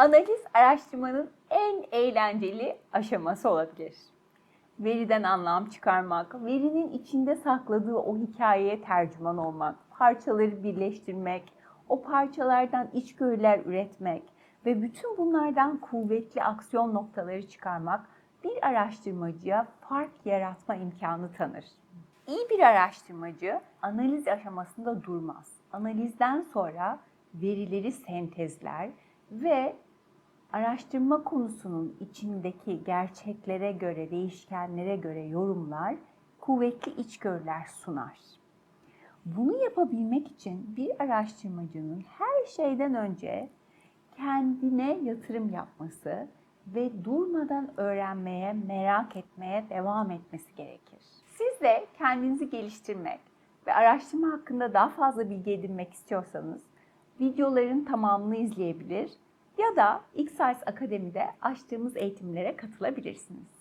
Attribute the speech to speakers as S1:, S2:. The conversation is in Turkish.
S1: Analiz araştırmanın en eğlenceli aşaması olabilir. Veriden anlam çıkarmak, verinin içinde sakladığı o hikayeye tercüman olmak, parçaları birleştirmek, o parçalardan içgörüler üretmek ve bütün bunlardan kuvvetli aksiyon noktaları çıkarmak bir araştırmacıya fark yaratma imkanı tanır. İyi bir araştırmacı analiz aşamasında durmaz. Analizden sonra verileri sentezler ve araştırma konusunun içindeki gerçeklere göre, değişkenlere göre yorumlar, kuvvetli içgörüler sunar. Bunu yapabilmek için bir araştırmacının her şeyden önce kendine yatırım yapması ve durmadan öğrenmeye, merak etmeye devam etmesi gerekir. Siz de kendinizi geliştirmek ve araştırma hakkında daha fazla bilgi edinmek istiyorsanız videoların tamamını izleyebilir ya da X-Size Akademi'de açtığımız eğitimlere katılabilirsiniz.